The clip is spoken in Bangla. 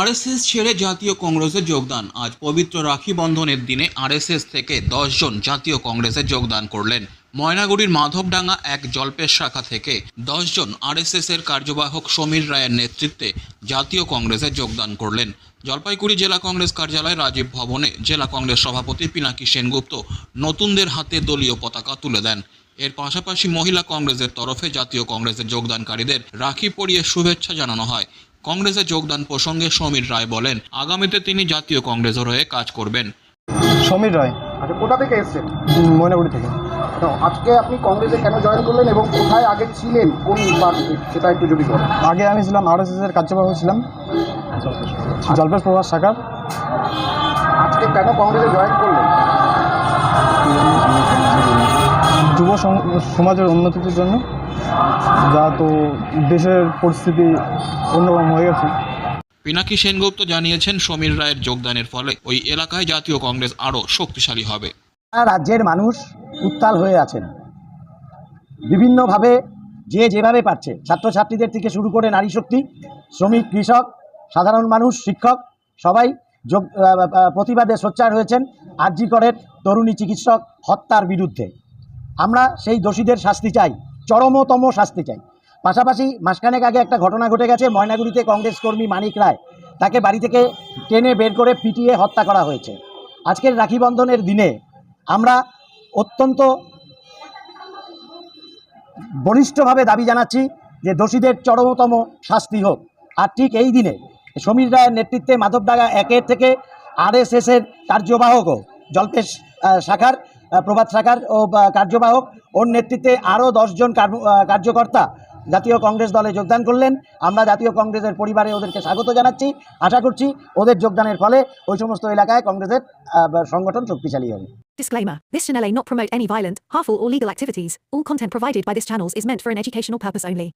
আরএসএস ছেড়ে জাতীয় কংগ্রেসে যোগদান। আজ পবিত্র রাখি বন্ধনের দিনে আরএসএস থেকে জন জাতীয় কংগ্রেসে যোগদান করলেন। ময়নাগুড়ির মাধবডাঙ্গা এক জল্পের শাখা থেকে জন আরএসএস এর কার্যবাহক সমীর রায়ের নেতৃত্বে জাতীয় কংগ্রেসে যোগদান করলেন। জলপাইগুড়ি জেলা কংগ্রেস কার্যালয় রাজীব ভবনে জেলা কংগ্রেস সভাপতি পিনাকি সেনগুপ্ত নতুনদের হাতে দলীয় পতাকা তুলে দেন। এর পাশাপাশি মহিলা কংগ্রেসের তরফে জাতীয় কংগ্রেসে যোগদানকারীদের রাখি পরিয়ে শুভেচ্ছা জানানো হয়। কংগ্রেসে যোগদান প্রসঙ্গে সমীর রায় বলেন আগামীতে তিনি জাতীয় কংগ্রেসের হয়ে কাজ করবেন। সমীর রায় আচ্ছা কোথা থেকে এসেছেন? ময়নাগুড়ি থেকে। তো আজকে আপনি কংগ্রেসে কেন জয়েন করলেন এবং কোথায় আগে ছিলেন? কোন পার্টিতে সেটা একটু যদি বলেন। আগে আমি ছিলাম আর এস এর কার্যবাহক ছিলাম। জলপেশ প্রভাস শাখার। আজকে কেন কংগ্রেসে জয়েন করলেন? সমাজের উন্নতির জন্য যা তো দেশের পরিস্থিতি অন্যরকম হয়ে গেছে। পিনাকি সেনগুপ্ত জানিয়েছেন সমীর রায়ের যোগদানের ফলে ওই এলাকায় জাতীয় কংগ্রেস আরও শক্তিশালী হবে। সারা রাজ্যের মানুষ উত্তাল হয়ে আছেন। বিভিন্নভাবে যে যেভাবে পারছে ছাত্রছাত্রীদের থেকে শুরু করে নারী শক্তি শ্রমিক কৃষক সাধারণ মানুষ শিক্ষক সবাই যোগ প্রতিবাদে সোচ্চার হয়েছেন আরজি করের তরুণী চিকিৎসক হত্যার বিরুদ্ধে। আমরা সেই দোষীদের শাস্তি চাই, চরমতম শাস্তি চাই। পাশাপাশি মাসখানেক আগে একটা ঘটনা ঘটে গেছে, ময়নাগুড়িতে কংগ্রেস কর্মী মানিক রায়, তাকে বাড়ি থেকে টেনে বের করে পিটিয়ে হত্যা করা হয়েছে। আজকের রাখি বন্ধনের দিনে আমরা অত্যন্ত বলিষ্ঠভাবে দাবি জানাচ্ছি যে দোষীদের চরমতম শাস্তি হোক। আর ঠিক এই দিনে সমীর রায়ের নেতৃত্বে মাধবডাঙ্গা একের থেকে আরএসএসের কার্যবাহকও জল্পেশ শাখার প্রভাত শাখার ও কার্যবাহক ওর নেতৃত্বে আরও দশজন কার্যকর্তা জাতীয় কংগ্রেস দলে যোগদান করলেন আমরা জাতীয় কংগ্রেসের পরিবারে ওদেরকে স্বাগত জানাচ্ছি আশা করছি ওদের যোগদানের ফলে ওই সমস্ত এলাকায় কংগ্রেসের সংগঠন শক্তিশালী হবে Disclaimer This channel may not promote any violent, harmful, or legal activities. All content provided by this channel is meant for an educational purpose only.